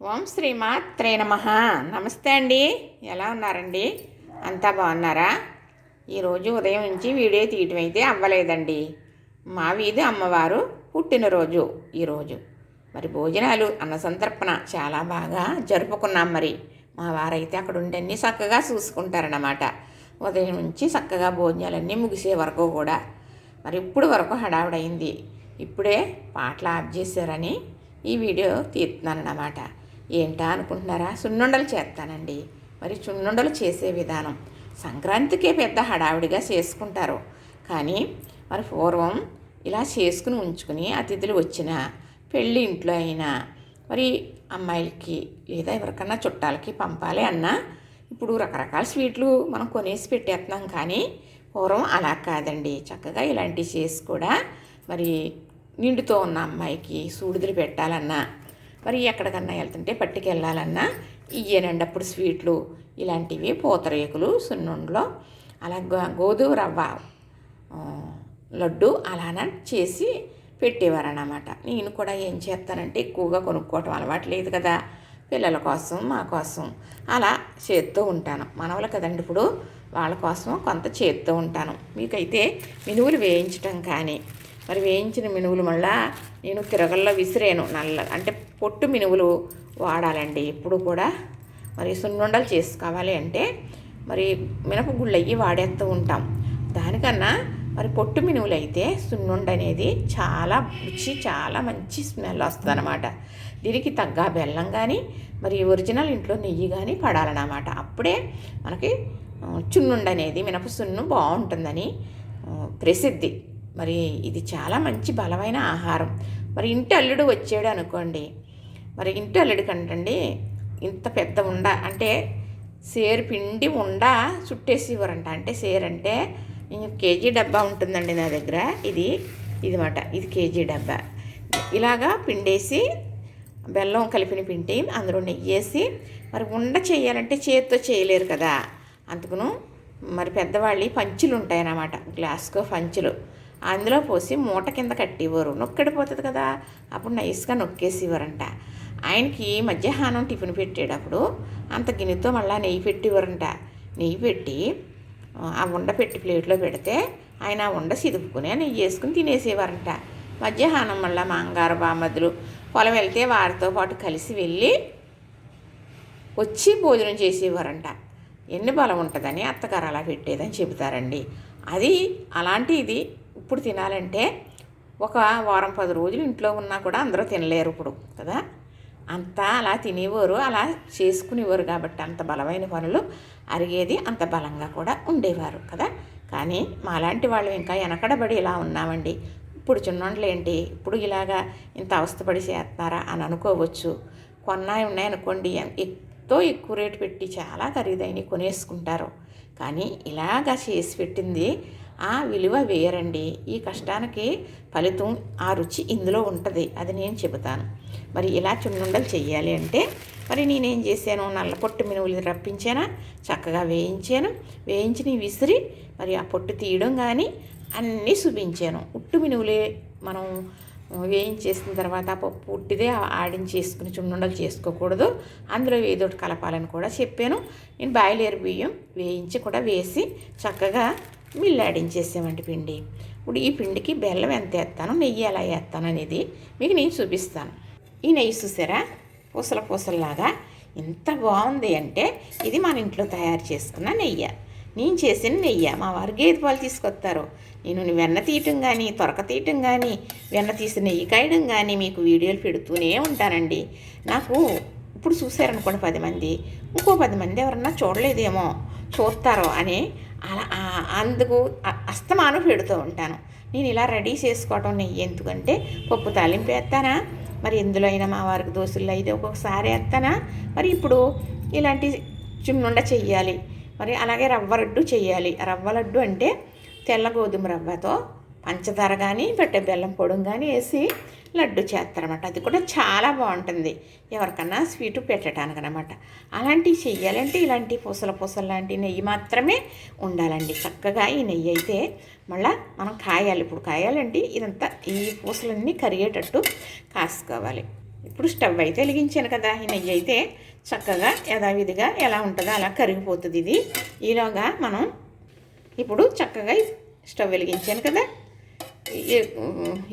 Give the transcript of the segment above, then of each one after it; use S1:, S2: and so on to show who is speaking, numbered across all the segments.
S1: ఓం శ్రీమాత్రే నమ. నమస్తే అండి. ఎలా ఉన్నారండి? అంతా బాగున్నారా? ఈరోజు ఉదయం నుంచి వీడియో తీయటం అయితే అవ్వలేదండి. మా వీధి అమ్మవారు పుట్టినరోజు ఈరోజు. మరి భోజనాలు అన్న సంతర్పణ చాలా బాగా జరుపుకున్నాం మరి. మా వారైతే అక్కడ ఉండి అన్నీ చక్కగా చూసుకుంటారన్నమాట. ఉదయం నుంచి చక్కగా భోజనాలన్నీ ముగిసే వరకు కూడా. మరి ఇప్పుడు వరకు హడావిడైంది ఇప్పుడే పాటలు ఆఫ్ చేశారని ఈ వీడియో తీస్తున్నాను అన్నమాట ఏంటా అనుకుంటున్నారా? సున్నుండలు చేస్తానండి. మరి సున్నుండలు చేసే విధానం. సంక్రాంతికే పెద్ద హడావిడిగా చేసుకుంటారు. కానీ మరి పూర్వం ఇలా చేసుకుని ఉంచుకుని అతిథులు వచ్చిన పెళ్ళి ఇంట్లో అయినా మరి అమ్మాయిలకి లేదా ఎవరికన్నా చుట్టాలకి పంపాలి అన్నా ఇప్పుడు రకరకాల స్వీట్లు మనం కొనేసి పెట్టేస్తున్నాం. కానీ పూర్వం అలా కాదండి. చక్కగా ఇలాంటివి చేసి కూడా మరి నిండుతో ఉన్న అమ్మాయికి సూడిదలు పెట్టాలన్నా మరి ఎక్కడికన్నా వెళ్తుంటే పట్టుకెళ్ళాలన్నా ఇయ్యేనండి అప్పుడు స్వీట్లు ఇలాంటివి పూతరేకులు సున్నుండలో అలా గో- గోధుమ రవ్వ లడ్డు అలానే చేసి పెట్టేవారన్నమాట. నేను కూడా ఏం చేస్తానంటే ఎక్కువగా కొనుక్కోవటం అలవాటు లేదు కదా పిల్లల కోసం మా కోసం అలా చేస్తూ ఉంటాను. మనవలు కదండి ఇప్పుడు వాళ్ళ కోసం కొంత చేస్తూ ఉంటాను. మీకైతే మినువులు వేయించటం కానీ మరి వేయించిన మినువులు మళ్ళా నేను తిరగల్లో విసిరేను. నల్ల అంటే పొట్టు మినువులు వాడాలండి ఎప్పుడు కూడా. మరి సున్నుండలు చేసుకోవాలి అంటే మరి మినపగుళ్ళు అయ్యి వాడేస్తూ ఉంటాం. దానికన్నా మరి పొట్టు మినువులు అయితే సున్నుండ అనేది చాలా రుచి చాలా మంచి స్మెల్ వస్తుంది అనమాట దీనికి తగ్గ బెల్లం కానీ మరి ఒరిజినల్ ఇంట్లో నెయ్యి కానీ పడాలన్నమాట. అప్పుడే మనకి చున్నుండ అనేది మినప సున్ను బాగుంటుందని ప్రసిద్ధి. మరి ఇది చాలా మంచి బలమైన ఆహారం. మరి ఇంటి అల్లుడు వచ్చాడు అనుకోండి. మరి ఇంటి అల్లుడు కంటండి ఇంత పెద్ద ఉండ అంటే సేరు పిండి ఉండ చుట్టేసి ఇవ్వరంట అంటే సేరు అంటే కేజీ డబ్బా ఉంటుందండి నా దగ్గర. ఇది ఇదిమాట. ఇది కేజీ డబ్బా. ఇలాగా పిండేసి బెల్లం కలిపిన పిండి అందులో నెయ్యి వేసి మరి ఉండ చేయాలంటే చేతితో చేయలేరు కదా. అందుకును మరి పెద్దవాళ్ళు పంచులు ఉంటాయన్నమాట గ్లాస్కో పంచులు. అందులో పోసి మూట కింద కట్టివ్వరు. నొక్కడిపోతుంది కదా. అప్పుడు నైస్గా నొక్కేసేవారంట ఆయనకి మధ్యాహ్నం టిఫిన్ పెట్టేటప్పుడు అంత గిన్నెతో మళ్ళీ నెయ్యి పెట్టివ్వరంట. నెయ్యి పెట్టి ఆ ఉండ పెట్టి ప్లేట్లో పెడితే ఆయన ఆ ఉండ సిదుపుకుని నెయ్యి వేసుకుని తినేసేవారంట. మధ్యాహ్నం మళ్ళీ మాంగారు బామ్మదులు పొలం వెళ్తే వారితో పాటు కలిసి వెళ్ళి వచ్చి భోజనం చేసేవారంట. ఎన్ని బలం ఉంటుందని అత్తగారు అలా పెట్టేదని చెబుతారండి. అది అలాంటి ఇది ఇప్పుడు తినాలంటే ఒక వారం పది రోజులు ఇంట్లో ఉన్నా కూడా అందరూ తినలేరు ఇప్పుడు కదా? అంతా అలా తినేవారు అలా చేసుకునేవారు కాబట్టి అంత బలమైన పనులు అరిగేది అంత బలంగా కూడా ఉండేవారు కదా? కానీ మాలాంటి వాళ్ళు ఇంకా వెనకడబడి ఇలా ఉన్నామండి. ఇప్పుడు చిన్నోళ్ళు ఏంటి? ఇప్పుడు ఇలాగా ఇంత అవస్థపడి చేస్తున్నారా అని అనుకోవచ్చు. కొన్నాయి ఉన్నాయనుకోండి ఎంతో ఎక్కువ రేటు పెట్టి చాలా ఖరీదైనవి కొనేసుకుంటారు. కానీ ఇలాగా చేసి పెట్టింది ఆ విలువ వేయరండి ఈ కష్టానికి ఫలితం ఆ రుచి ఇందులో ఉంటుంది. అది నేను చెబుతాను. మరి ఇలా చున్నుండలు చేయాలి అంటే మరి నేనేం చేశాను? నల్ల పొట్టు మినువులు రప్పించానా? చక్కగా వేయించాను. వేయించిని విసిరి మరి ఆ పొట్టు తీయడం కానీ అన్నీ చూపించాను ఉట్టు మినువులే మనం వేయించేసిన తర్వాత ఆ పప్పు ఉట్టిదే ఆడించేసుకుని చున్నుండలు చేసుకోకూడదు. అందులో ఏదోటి కలపాలని కూడా చెప్పాను. నేను బాయిలేరు బియ్యం వేయించి కూడా వేసి చక్కగా మిల్లాడించేసామండి పిండి. ఇప్పుడు ఈ పిండికి బెల్లం ఎంత వేస్తాను నెయ్యి ఎలా వేస్తాను అనేది మీకు నేను చూపిస్తాను. ఈ నెయ్యి చూసారా? పూసల పూసల్లాగా ఎంత బాగుంది అంటే ఇది మన ఇంట్లో తయారు చేసుకున్న నెయ్యి. నేను చేసిన నెయ్యి. మా వారు గేదె పాలు తీసుకొస్తారు. నేను వెన్న తీయటం కానీ తొరక తీయటం కానీ వెన్న తీసి నెయ్యి కాయడం కానీ మీకు వీడియోలు పెడుతూనే ఉంటానండి. నాకు ఇప్పుడు చూసారనుకోండి పది మంది. ఇంకో పది మంది ఎవరన్నా చూడలేదేమో చూస్తారో అని అలా అందుకు అ- అస్తమానం పెడుతూ ఉంటాను. నేను ఇలా రెడీ చేసుకోవటం నెయ్యి ఎందుకంటే పప్పు తాలింపు వేస్తానా మరి ఎందులో అయినా మా వారికి దోశల్లో అయితే ఒక్కొక్కసారి వేస్తానా మరి ఇప్పుడు ఇలాంటి చిమ్నుండ చెయ్యాలి మరి అలాగే రవ్వ లడ్డు చెయ్యాలి. రవ్వ లడ్డు అంటే తెల్ల గోధుమ రవ్వతో పంచదార కానీ పెట్టే బెల్లం పొడుం కానీ వేసి లడ్డు చేస్తారన్నమాట. అది కూడా చాలా బాగుంటుంది. ఎవరికన్నా స్వీటు పెట్టడానికి అనమాట అలాంటివి చెయ్యాలంటే ఇలాంటి పూసల పూసల లాంటి నెయ్యి మాత్రమే ఉండాలండి. చక్కగా ఈ నెయ్యి అయితే మళ్ళీ మనం కాయాలి. ఇప్పుడు కాయాలంటే ఇదంతా ఈ పూసలన్నీ కరిగేటట్టు కాసుకోవాలి. ఇప్పుడు స్టవ్ అయితే వెలిగించాను కదా. ఈ నెయ్యి అయితే చక్కగా యథావిధిగా ఎలా ఉంటుందో అలా కరిగిపోతుంది ఇది. ఈలోగా మనం ఇప్పుడు చక్కగా స్టవ్ వెలిగించాను కదా.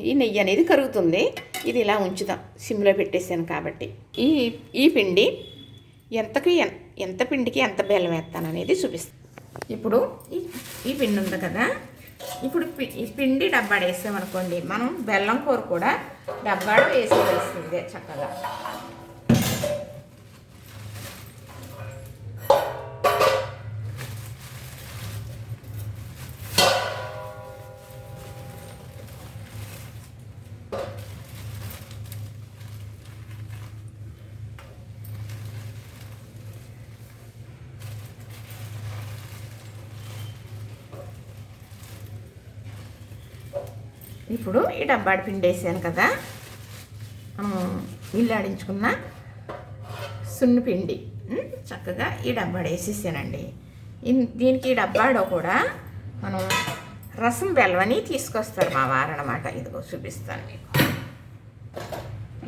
S1: ఈ- నెయ్యి అనేది కరుగుతుంది. ఇది ఇలా ఉంచుదాం. సిమ్లో పెట్టేసాను కాబట్టి. ఈ ఈ పిండి ఎంతకి ఎంత పిండికి ఎంత బెల్లం వేస్తాను అనేది చూపిస్తాను. ఇప్పుడు ఈ పిండి ఉంది కదా. ఇప్పుడు పి- ఈ పిండి డబ్బాడ వేసామనుకోండి మనం బెల్లం కూర కూడా డబ్బాడు వేసేయాల్సిందే చక్కగా. ఇప్పుడు ఈ డబ్బాడి పిండి వేసాను కదా మనం సున్ను పిండి. చక్కగా ఈ డబ్బాడు వేసేసానండి. ఇన్- దీనికి ఈ డబ్బాడో కూడా మనం రసం బెల్వని తీసుకొస్తారు మా వారు అనమాట ఇదిగో చూపిస్తాను మీకు.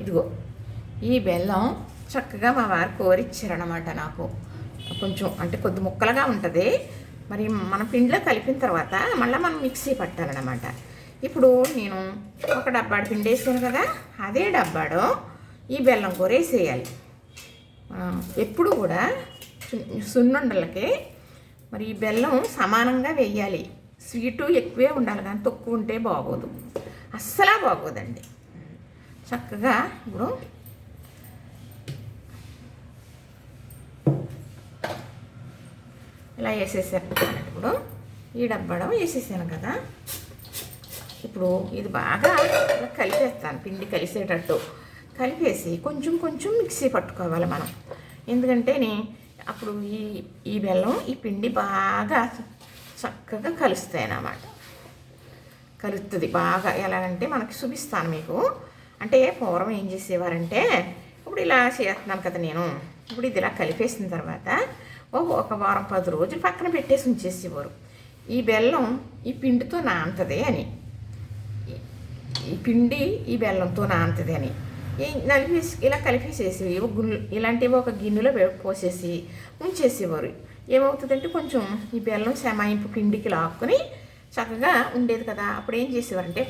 S1: ఇదిగో ఈ బెల్లం చక్కగా మా వారు కోరిచ్చారనమాట నాకు. కొంచెం అంటే కొద్ది ముక్కలుగా ఉంటుంది. మరి మన పిండిలో కలిపిన తర్వాత మళ్ళీ మనం మిక్సీ పట్టాలన్నమాట. ఇప్పుడు నేను ఒక డబ్బాడు పిండి వేసాను కదా అదే డబ్బాడు ఈ బెల్లం కూర వేసేయాలి. ఎప్పుడు కూడా సున్నుండలకి మరి ఈ బెల్లం సమానంగా వేయాలి. స్వీటు ఎక్కువే ఉండాలి కానీ తక్కువ ఉంటే బాగోదు. అస్సలా బాగోదండి. చక్కగా ఇప్పుడు ఇలా వేసేసాను. ఇప్పుడు ఈ డబ్బాడం వేసేసాను కదా. ఇప్పుడు ఇది బాగా కలిపేస్తాను పిండి కలిసేటట్టు. కలిపేసి కొంచెం కొంచెం మిక్సీ పట్టుకోవాలి మనం. ఎందుకంటే అప్పుడు ఈ ఈ బెల్లం ఈ పిండి బాగా చక్కగా కలుస్తాయి అన్నమాట. కలుస్తుంది బాగా. ఎలాగంటే మనకి చూపిస్తాను మీకు. అంటే పూర్వం ఏం చేసేవారంటే ఇప్పుడు ఇలా చేస్తున్నాను కదా నేను. ఇప్పుడు ఇది ఇలా కలిపేసిన తర్వాత ఒక వారం పది రోజులు పక్కన పెట్టేసి ఉంచేసేవారు. ఈ బెల్లం ఈ పిండితో నానుతుంది అని. ఈ పిండి ఈ బెల్లంతో నానుతుంది అని. ఈ నలిపేసి ఇలా కలిపేసేసి గుళ్ళు ఇలాంటివి ఒక గిన్నెలో పోసేసి ఉంచేసేవారు. ఏమవుతుందంటే కొంచెం ఈ బెల్లం శమాయింపు పిండికి లాక్కుని చక్కగా ఉండేది కదా. అప్పుడు ఏం చేసేవారంటే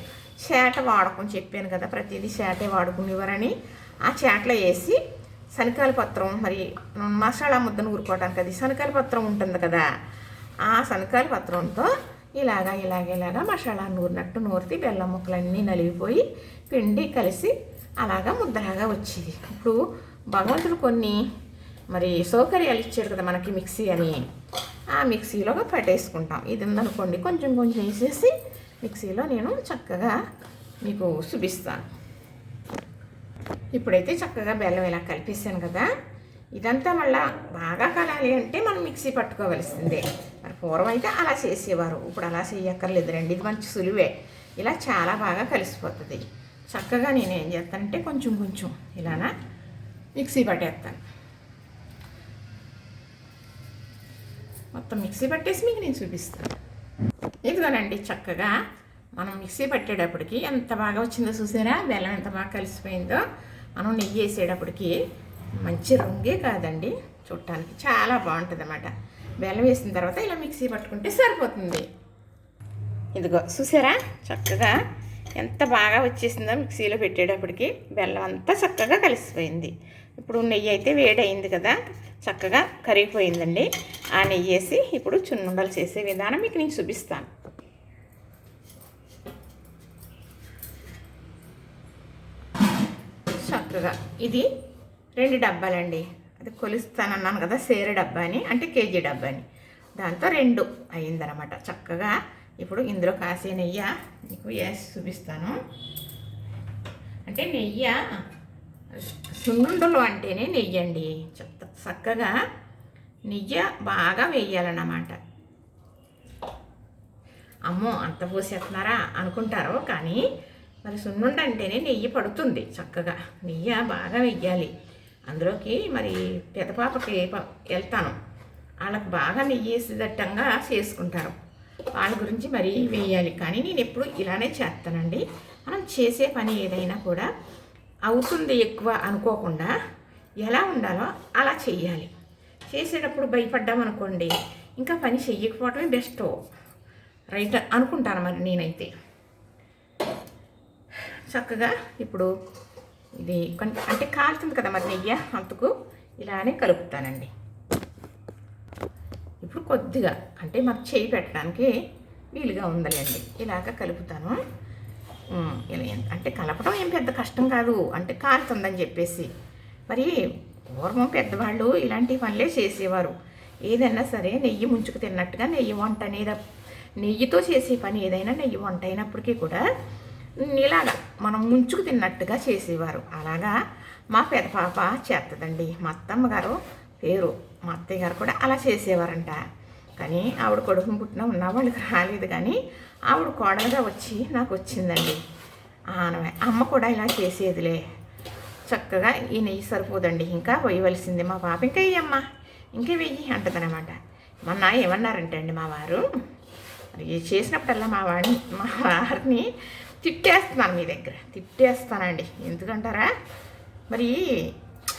S1: చేట వాడకం చెప్పాను కదా ప్రతిదీ చేటే వాడుకునేవారని. ఆ చేటలో వేసి శనకాల పత్రం మరి మసాలా ముద్దను ఊరుకోవడానికి అది శనకాల పత్రం ఉంటుంది కదా ఆ శనకాల పత్రంతో ఇలాగా ఇలాగ ఇలాగా మసాలా నూరినట్టు నూరితే బెల్లం ముక్కలన్నీ నలిగిపోయి పిండి కలిసి అలాగా ముద్దలాగా వచ్చేది. ఇప్పుడు భగవంతుడు కొన్ని మరి సౌకర్యాలు ఇచ్చాడు కదా మనకి మిక్సీ అని. ఆ మిక్సీలో పట్టేసుకుంటాం. ఇది ఉందనుకోండి కొంచెం కొంచెం వేసేసి మిక్సీలో నేను చక్కగా మీకు చూపిస్తాను. ఇప్పుడైతే చక్కగా బెల్లం ఇలా కలిపేసాను కదా. ఇదంతా మళ్ళా బాగా కలాలి అంటే మనం మిక్సీ పట్టుకోవలసిందే. మరి పూర్వం అయితే అలా చేసేవారు. ఇప్పుడు అలా చేయక్కర్లేదు. రండి ఇది మంచి సులువే. ఇలా చాలా బాగా కలిసిపోతుంది. చక్కగా నేను ఏం చేస్తానంటే కొంచెం కొంచెం ఇలానా మిక్సీ పట్టేస్తాను. మొత్తం మిక్సీ పట్టేసి మీకు నేను చూపిస్తాను. ఇదిగోనండి చక్కగా మనం మిక్సీ పట్టేటప్పటికి ఎంత బాగా వచ్చిందో చూసారా? బెల్లం ఎంత బాగా కలిసిపోయిందో మనం నెయ్యి వేసేటప్పటికి మంచి రంగే కాదండి చూడటానికి చాలా బాగుంటుంది అన్నమాట బెల్లం వేసిన తర్వాత ఇలా మిక్సీ పట్టుకుంటే సరిపోతుంది. ఇదిగో చూసారా? చక్కగా ఎంత బాగా వచ్చేసిందో మిక్సీలో పెట్టేటప్పటికి బెల్లం అంతా చక్కగా కలిసిపోయింది. ఇప్పుడు నెయ్యి అయితే వేడయింది కదా చక్కగా కరిగిపోయిందండి. ఆ నెయ్యి వేసి ఇప్పుడు చున్నుండలు చేసే విధానం మీకు నేను చూపిస్తాను. చక్కగా ఇది రెండు డబ్బాలండి. అది కొలుస్తానన్నాను కదా సేరు డబ్బా అని అంటే కేజీ డబ్బా అని దాంతో రెండు అయిందనమాట చక్కగా ఇప్పుడు ఇందులో కాసే నెయ్యి మీకు వేసి చూపిస్తాను. అంటే నెయ్యి సున్నుండలు అంటేనే నెయ్యి అండి చక్క- చక్కగా నెయ్యి బాగా వేయాలన్నమాట. అమ్మో అంత పోసేస్తున్నారా అనుకుంటారు కానీ మరి సున్నుండ అంటేనే నెయ్యి పడుతుంది చక్కగా. నెయ్యి బాగా వెయ్యాలి అందులోకి మరి పెదపాపకి వెళ్తాను వాళ్ళకి బాగా నెయ్యేసేటట్టంగా చేసుకుంటారు. వాళ్ళ గురించి మరీ వేయాలి. కానీ నేను ఎప్పుడు ఇలానే చేస్తానండి మనం చేసే పని ఏదైనా కూడా అవుతుంది ఎక్కువ అనుకోకుండా ఎలా ఉండాలో అలా చేయాలి చేసేటప్పుడు భయపడ్డామనుకోండి ఇంకా పని చెయ్యకపోవటమే బెస్ట్. రైట్ అనుకుంటాను మరి నేనైతే. చక్కగా ఇప్పుడు ఇది అంటే కాలుతుంది కదా మరి నెయ్యి అంతకు. ఇలానే కలుపుతానండి. ఇప్పుడు కొద్దిగా అంటే మాకు చేయి పెట్టడానికి వీలుగా ఉందలేండి. ఇలాగ కలుపుతాను. ఇలా అంటే కలపడం ఏం పెద్ద కష్టం కాదు. అంటే కాలుతుందని చెప్పేసి. మరి పూర్వం పెద్దవాళ్ళు ఇలాంటి పనులే చేసేవారు. ఏదైనా సరే నెయ్యి ముంచుకు తిన్నట్టుగా నెయ్యి వంట అనేది నెయ్యితో చేసే పని ఏదైనా నెయ్యి వంట అయినప్పటికీ కూడా ఇలాగా మనం ముంచుకు తిన్నట్టుగా చేసేవారు. అలాగా మా పెద్ద పాప చేస్తుందండి మా అత్తమ్మ గారు పేరు మా అత్తయ్య గారు కూడా అలా చేసేవారంట. కానీ ఆవిడ కొడుకుని పుట్టిన ఉన్న వాళ్ళకి రాలేదు కానీ ఆవిడ కోడలుగా వచ్చి నాకు వచ్చిందండి. ఆనవే అమ్మ కూడా ఇలా చేసేదిలే. చక్కగా ఈ నెయ్యి సరిపోదండి. ఇంకా వేయవలసింది మా పాప. ఇంకా వేయమ్మ ఇంకా వెయ్యి అంటదనమాట. మొన్న ఏమన్నారంటే అండి మా వారు మరి చేసినప్పుడల్లా మా వాడిని మా వారిని తిట్టేస్తున్నాను మీ దగ్గర. తిట్టేస్తానండి. ఎందుకంటారా? మరి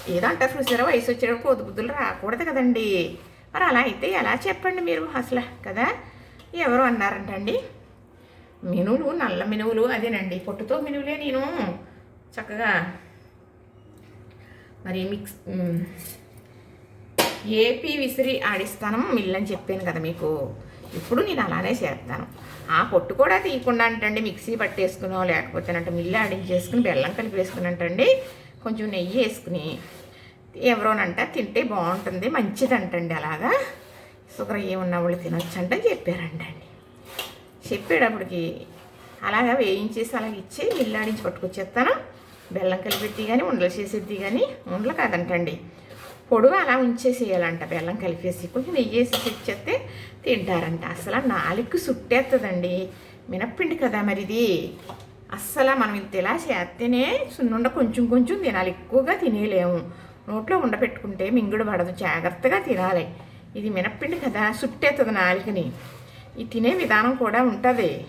S1: ఏదో అంటారు చూసారా? వయసు వచ్చేటప్పుడు పొద్దు బుద్ధులు రాకూడదు కదండి. మరి అలా అయితే ఎలా చెప్పండి మీరు అసలు కదా? ఎవరు అన్నారంటండి? మినువులు నల్ల మినువులు అదేనండి. పొట్టుతో మినువులే నేను. చక్కగా మరి మిక్స్ ఏపీ విసిరి ఆడిస్తాను మిల్లు అని చెప్పాను కదా మీకు. ఇప్పుడు నేను అలానే చేస్తాను. ఆ పొట్టు కూడా తీయకుండా అంటండి మిక్సీ పట్టేసుకునో లేకపోతేనంటే మిల్లు ఆడించేసుకుని బెల్లం కలిపి వేసుకునంటండి కొంచెం నెయ్యి వేసుకుని ఎవరోనంట తింటే బాగుంటుంది మంచిదంటండి అలాగా. షుగర్ ఏమున్న వాళ్ళు తినొచ్చంటే చెప్పారంటండి. చెప్పేటప్పటికి అలాగా వేయించేసి అలాగ ఇచ్చి మిల్లాడించి పట్టుకొచ్చేస్తాను. బెల్లం కలిపెట్టి కానీ ఉండలు చేసేది కానీ ఉండలు కాదంటండి. పొడవు అలా ఉంచేసేయాలంట. బెల్లం కలిపేసి కొంచెం నెయ్యి వేసి తెచ్చేస్తే తింటారంట. అసలు నాలుగు సుట్టేస్తుందండి మినప్పిండి కదా మరి ఇది అస్సలు మనం ఇంత ఇలా చేస్తేనే సున్నుండ కొంచెం కొంచెం తినాలి. ఎక్కువగా తినేలేము. నోట్లో ఉండపెట్టుకుంటే మింగుడు పడదు. జాగ్రత్తగా తినాలి. ఇది మినప్పిండి కదా. సుట్టేస్తుంది నాలుకని ఈ తినే విధానం కూడా ఉంటుంది.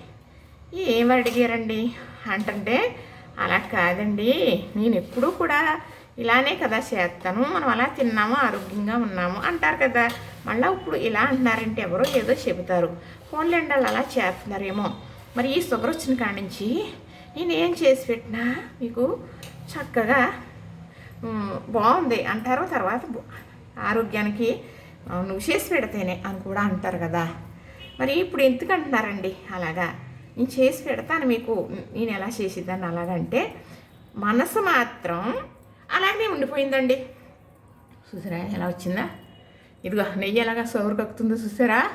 S1: ఏం అడిగారండి? అంటే అలా కాదండి. నేను ఎప్పుడూ కూడా ఇలానే కదా చేస్తాను మనం అలా తిన్నాము ఆరోగ్యంగా ఉన్నాము అంటారు కదా. మళ్ళీ ఇప్పుడు ఇలా అంటున్నారంటే ఎవరో ఏదో చెబుతారు. ఫోన్లేండి వాళ్ళు అలా చేస్తున్నారేమో. మరి ఈ షుగర్ వచ్చిన కాడి నుంచి నేను ఏం చేసి పెట్టినా మీకు చక్కగా బాగుంది అంటారు. తర్వాత ఆరోగ్యానికి నువ్వు చేసి పెడితేనే అని కూడా అంటారు కదా. మరి ఇప్పుడు ఎందుకు అంటున్నారండి అలాగా? నేను చేసి పెడతాను మీకు. నేను ఎలా చేసేదాన్ని అలాగంటే మనసు మాత్రం అలాగే ఉండిపోయిందండి. చూసారా ఎలా వచ్చిందా? ఇదిగో నెయ్యి ఎలాగా సోరు కక్కుతుందో చూసారా?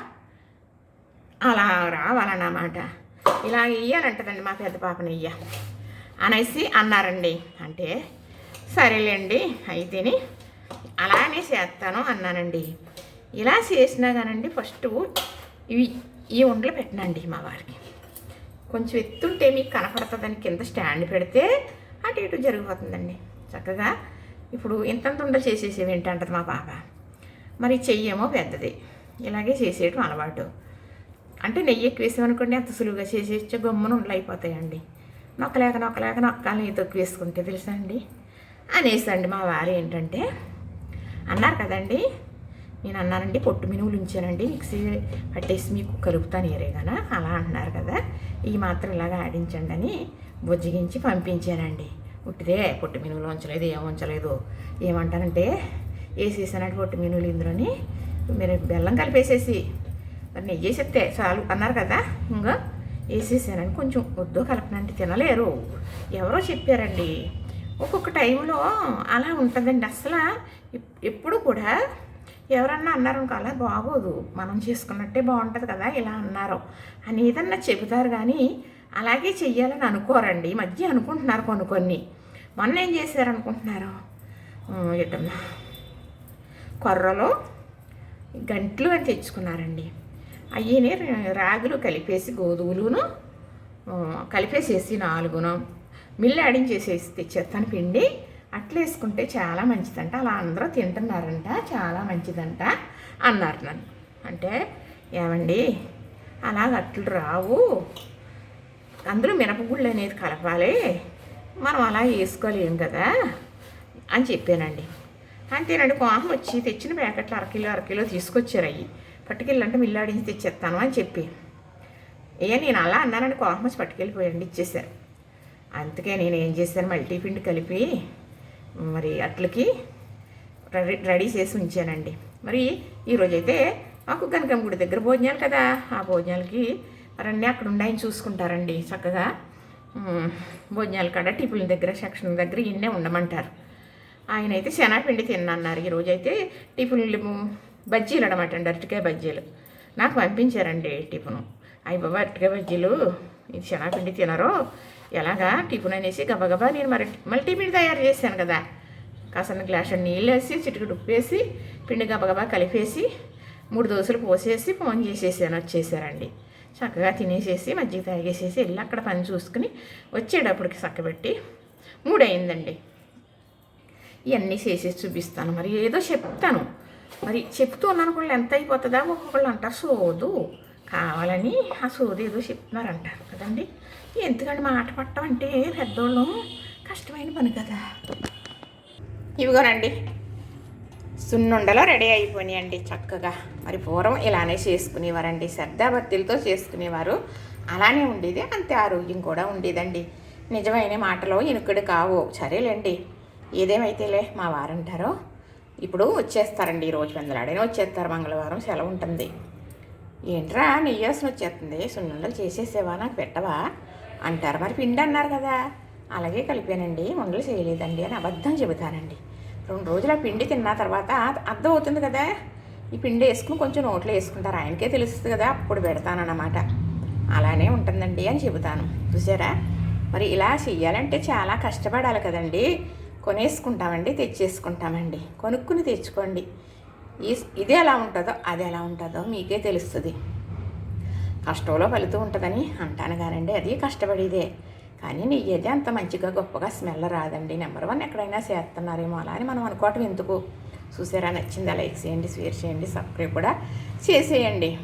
S1: అలా రావాలన్నమాట. ఇలా ఇయ్యాలంటదండి మా పెద్ద పాప నెయ్య. అనేసి అన్నారండి. అంటే సరేలేండి అయితేని అలానే చేస్తాను అన్నానండి. ఇలా చేసినా కానండి ఫస్ట్ ఇవి ఈ ఉండలు పెట్టినండి మా వారికి. కొంచెం ఎత్తుంటే మీకు కనపడుతుందని కింద స్టాండ్ పెడితే అటు ఇటు జరిగిపోతుందండి. చక్కగా ఇప్పుడు ఇంతంత ఉండ చేసేసేవి ఏంటంటది మా పాప. మరి చెయ్యేమో పెద్దది. ఇలాగే చేసేయటం అలవాటు. అంటే నెయ్యి ఎక్కువ వేసామనుకోండి అంత సులువుగా చేసేస్తే గమ్మున ఉండలు అయిపోతాయండి నొక్కలేక నొక్కలేక నొక్కాలని నెయ్యి తక్కువ వేసుకుంటే తెలుసా అండి? అనేసండి మా వారు ఏంటంటే అన్నారు కదండి నేను అన్నానండి పొట్టు మినువులు ఉంచానండి మిక్సీ పట్టేసి మీకు కలుపుతాను ఏరేగాన అలా అంటున్నారు కదా. ఈ మాత్రం ఇలాగ ఆడించండి అని బుజ్జిగించి పంపించానండి ఉట్టిదే పొట్టు మినువులు ఉంచలేదు ఏం ఉంచలేదు ఏమంటారంటే వేసేసానంటే పొట్టు మినువులు ఇందులోని మీరు బెల్లం కలిపేసేసి మరి నెయ్యి వేసేస్తే చాలు అన్నారు కదా. ఇంకా వేసేసానని కొంచెం వద్దు కలపనంటే తినలేరు. ఎవరో చెప్పారండి. ఒక్కొక్క టైంలో అలా ఉంటుందండి. అసలు ఎప్పుడు కూడా ఎవరన్నా అన్నారనుకో అలా బాగోదు. మనం చేసుకున్నట్టే బాగుంటుంది కదా ఇలా అన్నారు. అని ఏదన్నా చెబుతారు కానీ అలాగే చెయ్యాలని అనుకోరండి. ఈ మధ్య అనుకుంటున్నారు కొన్ని కొన్ని. మొన్న ఏం చేశారు అనుకుంటున్నారు కొర్రలో గంట్లు అని తెచ్చుకున్నారండి. అయ్యని రాగులు కలిపేసి గోధుమలును కలిపేసేసి నాలుగును మిల్లు ఆడించేసేసి తెచ్చేస్తాను పిండి. అట్లేసుకుంటే చాలా మంచిదంట. అలా అందరూ తింటున్నారంట. చాలా మంచిదంట అన్నారు నన్ను. అంటే ఏమండి అలాగ అట్లు రావు. అందులో మినపగుళ్ళు అనేది కలపాలి. మనం అలా వేసుకోలేం కదా అని చెప్పానండి. అంతేనండి కోహం వచ్చి తెచ్చిన ప్యాకెట్లు అరకిలో అరకిలో తీసుకొచ్చారు అవి పట్టుకెళ్ళంటే మిల్లాడించి తెచ్చేస్తాను అని చెప్పి. ఏ నేను అలా అన్నానని కోహం వచ్చి పట్టుకెళ్ళిపోయండి ఇచ్చేసారు అందుకే నేను ఏం చేశాను మల్టీ పిండి కలిపి మరి అట్లకి రెడీ రెడీ చేసి ఉంచానండి. మరి ఈరోజైతే మాకు కనకం గుడి దగ్గర భోజనాలు కదా. ఆ భోజనాలకి మరి అన్నీ అక్కడ ఉన్నాయని చూసుకుంటారండి చక్కగా. భోజనాల కాడ టిఫిన్ దగ్గర సెక్షన్ దగ్గర ఇన్నే ఉండమంటారు. ఆయన అయితే శనగపిండి తిన్నన్నారు. ఈరోజు అయితే టిఫిన్లు బజ్జీలు అనమాట అండి అరటికాయ బజ్జీలు. నాకు పంపించారండి టిఫిను. అయ్యి బాబా అరటికాయ బజ్జీలు ఇది శనగపిండి తినరో ఎలాగా టిఫిన్ అనేసి గబగబా నేను మరి మళ్ళీ టిఫిన్ తయారు చేశాను కదా. కాసన్న గ్లాస్ నీళ్ళు వేసి చిటికెడు ఉప్పేసి పిండి గబగబా కలిపేసి మూడు దోశలు పోసేసి ఫోన్ చేసేసాను వచ్చేసారండి. చక్కగా తినేసేసి మజ్జిగ తాగేసేసి వెళ్ళి అక్కడ పని చూసుకుని వచ్చేటప్పటికి చక్కబెట్టి మూడైందండి ఇవన్నీ చేసేసి చూపిస్తాను. మరి ఏదో చెప్తాను. మరి చెప్తూ ఉన్నాను కూడా ఎంత అయిపోతుందా? ఒక్కొక్కళ్ళు అంటారు సోదు కావాలని ఆ సోదు ఏదో చెప్తున్నారంటారు కదండి. ఎందుకండి మాట పట్టడం అంటే పెద్దోళ్ళు కష్టమైన పని కదా. ఇవిగోనండి. సున్నుండలో రెడీ అయిపోయినాయండి చక్కగా. మరి పూర్వం ఇలానే చేసుకునేవారండి. శ్రద్ధాభక్తులతో చేసుకునేవారు. అలానే ఉండేది. అంతే ఆరోగ్యం కూడా ఉండేదండి. నిజమైన మాటలో ఇనుకుడు కావు. సరేలేండి. ఏదేమైతేలే మా వారంటారో. ఇప్పుడు వచ్చేస్తారండి. ఈ రోజు వచ్చేస్తారు. మంగళవారం సెలవు ఉంటుంది. ఏంట్రా నెయ్యాల్సిన వచ్చేస్తుంది. సున్నుండలు చేసేసేవా? నాకు పెట్టవా? అంటారు. మరి పిండి అన్నారు కదా. అలాగే కలిపానండి. ఉండలు చేయలేదండి అని అబద్ధం చెబుతానండి. రెండు రోజులు ఆ పిండి తిన్న తర్వాత అర్థం అవుతుంది కదా. ఈ పిండి వేసుకుని కొంచెం నోట్లో వేసుకుంటారు. ఆయనకే తెలుస్తుంది కదా అప్పుడు పెడతానన్నమాట. అలానే ఉంటుందండి అని చెబుతాను. చూసారా? మరి ఇలా చెయ్యాలంటే చాలా కష్టపడాలి కదండి. కొనేసుకుంటామండి తెచ్చేసుకుంటామండి. కొనుక్కుని తెచ్చుకోండి. ఈ ఇది ఎలా ఉంటుందో అది ఎలా ఉంటుందో మీకే తెలుస్తుంది. కష్టంలో ఫలితం ఉంటుందని అంటాను కానండి. అది కష్టపడేదే. కానీ నెయ్యేది అంత మంచిగా గొప్పగా స్మెల్ రాదండి. నెంబర్ వన్ ఎక్కడైనా చేస్తున్నారేమో అలా అని మనం అనుకోవటం ఎందుకు? చూసారా? నచ్చిందా? లైక్ చేయండి షేర్ చేయండి సబ్స్క్రైబ్ కూడా చేసేయండి.